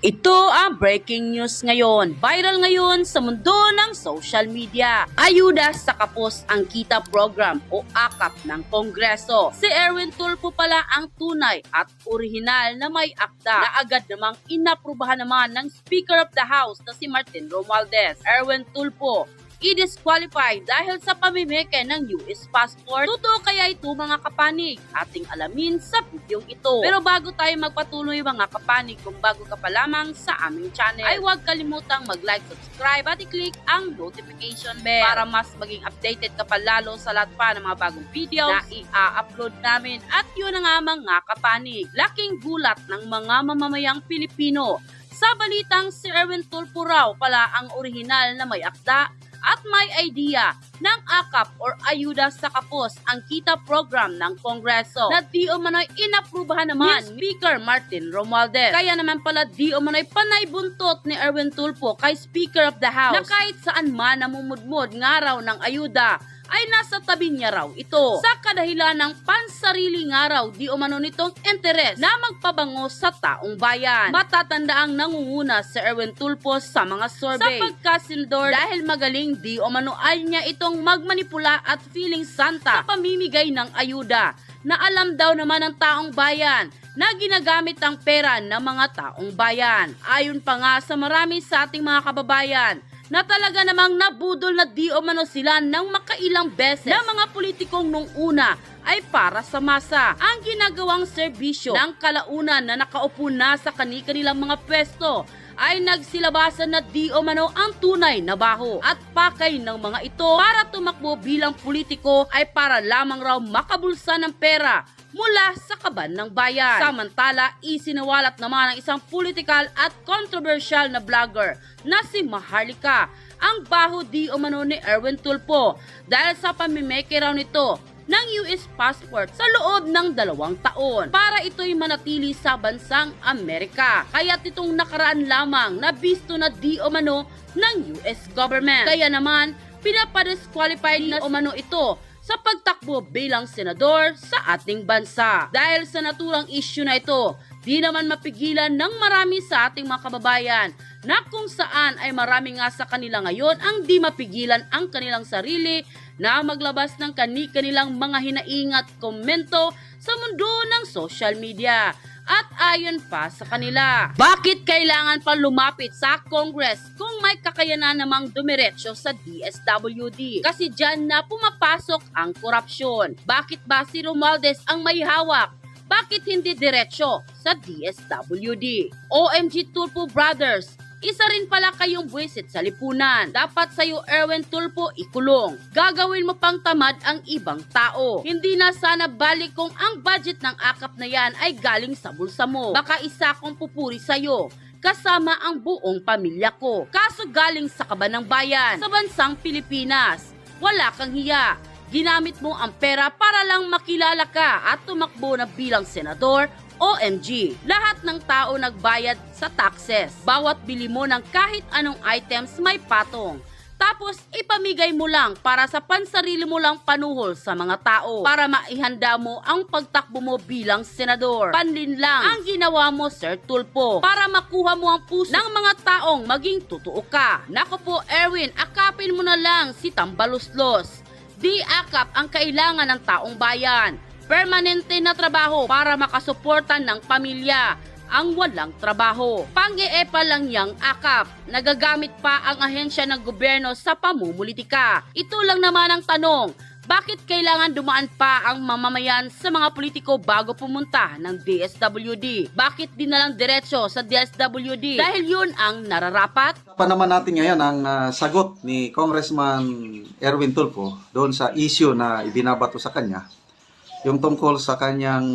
Ito ang breaking news ngayon. Viral ngayon sa mundo ng social media. Ayuda sa kapos ang kita program o akap ng Kongreso. Si Erwin Tulfo pala ang tunay at orihinal na may akda na agad namang inaprubahan naman ng Speaker of the House na si Martin Romualdez. Erwin Tulfo i-disqualify dahil sa pamimeke ng US passport. Totoo kaya ito mga kapanig? Ating alamin sa videong ito. Pero bago tayo magpatuloy mga kapanig, kung bago ka pa lamang sa aming channel, ay huwag kalimutang mag-like, subscribe at i-click ang notification bell para mas maging updated ka pa lalo sa lahat pa ng mga bagong videos na i-upload namin. At yun na nga mga kapanig, laking gulat ng mga mamamayang Pilipino sa balitang si Erwin Tulfo raw pala ang orihinal na may akda at may idea ng AKAP or Ayuda sa Kapos ang kita program ng Kongreso. Na di umano'y inaprubahan naman ni Speaker Martin Romualdez. Kaya naman pala di umano'y panay buntot ni Erwin Tulfo kay Speaker of the House. Na kahit saan man namumudmod nga raw ng ayuda ay nasa tabi niya raw ito. Sa kadahilan ng pansarili nga raw di umano nitong interes na magpabango sa taong bayan. Matatandaang nangunguna si Erwin Tulfo sa mga survey. Sa pagkasenador dahil magaling di umano ay niya itong magmanipula at feeling santa sa pamimigay ng ayuda na alam daw naman ng taong bayan na ginagamit ang pera ng mga taong bayan. Ayon pa nga sa marami sa ating mga kababayan, na talaga namang nabudol na di umano sila ng makailang beses na mga politikong nung una ay para sa masa. Ang ginagawang serbisyo ng kalaunan na nakaupo na sa kani-kanilang mga pwesto ay nagsilabasan na di umano ang tunay na baho at pakay ng mga ito para tumakbo bilang politiko ay para lamang raw makabulsa ng pera mula sa kaban ng bayan. Samantala, isinawalat naman ng isang political at controversial na vlogger na si Maharlika ang baho di umano ni Erwin Tulfo dahil sa pamimeke raw nito ng US passport sa loob ng dalawang taon para ito'y manatili sa bansang Amerika. Kaya itong nakaraan lamang na bisto na di umano ng US government. Kaya naman, pinapadisqualify ni umano ito sa pagtakbo bilang senador sa ating bansa. Dahil sa naturang issue na ito, di naman mapigilan ng marami sa ating mga kababayan na kung saan ay marami nga sa kanila ngayon ang di mapigilan ang kanilang sarili na maglabas ng kani-kanilang mga hinaingat komento sa mundo ng social media. At ayon pa sa kanila, bakit kailangan pa lumapit sa Congress kung may kakayanan namang dumiretso sa DSWD? Kasi dyan na pumapasok ang korupsyon. Bakit ba si Romualdez ang may hawak? Bakit hindi diretsyo sa DSWD? OMG Tulfo Brothers, isa rin pala kayong buwisit sa lipunan. Dapat sa'yo, Erwin Tulfo, ikulong. Gagawin mo pang tamad ang ibang tao. Hindi na sana balik kung ang budget ng akap na yan ay galing sa bulsa mo. Baka isa akong pupuri sa'yo kasama ang buong pamilya ko. Kaso galing sa kaban ng bayan, sa bansang Pilipinas. Wala kang hiya. Ginamit mo ang pera para lang makilala ka at tumakbo na bilang senador OMG. Lahat ng tao nagbayad sa taxes. Bawat bili mo ng kahit anong items may patong. Tapos ipamigay mo lang para sa pansarili mo lang panuhol sa mga tao para maihanda mo ang pagtakbo mo bilang senador. Panlin lang ang ginawa mo Sir Tulpo para makuha mo ang puso ng mga taong maging totoo ka. Nako po Erwin, akapin mo na lang si Tambaluslos. Di akap ang kailangan ng taong bayan permanente na trabaho para makasuporta ng pamilya ang walang trabaho. Pang-eepa lang yang akap. Nagagamit pa ang ahensya ng gobyerno sa pamumulitika. Ito lang naman ang tanong, bakit kailangan dumaan pa ang mamamayan sa mga politiko bago pumunta ng DSWD? Bakit di na lang diretso sa DSWD? Dahil yun ang nararapat? pa naman natin ngayon ang ah, sagot ni Congressman Erwin Tulfo doon sa issue na ibinabato sa kanya. Yung tungkol sa kanyang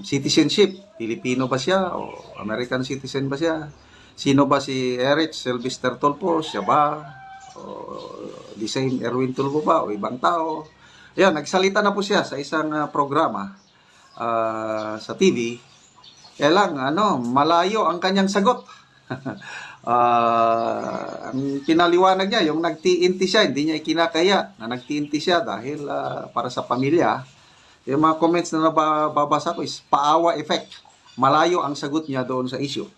citizenship, Pilipino ba siya o American citizen ba siya? Sino ba si Eric Sylvester Tulfo? Siya ba? O the same Erwin Tulfo ba? O ibang tao? Ayan, nagsalita na po siya sa isang ah, programa ah, sa TV. Kaya lang, ano, malayo ang kanyang sagot. Ah, ang pinaliwanag niya, yung nagtiinti siya, hindi niya ikinakaya na nagtiinti siya dahil ah, para sa pamilya. Yung mga comments na nababasa ko is paawa effect. Malayo ang sagot niya doon sa issue.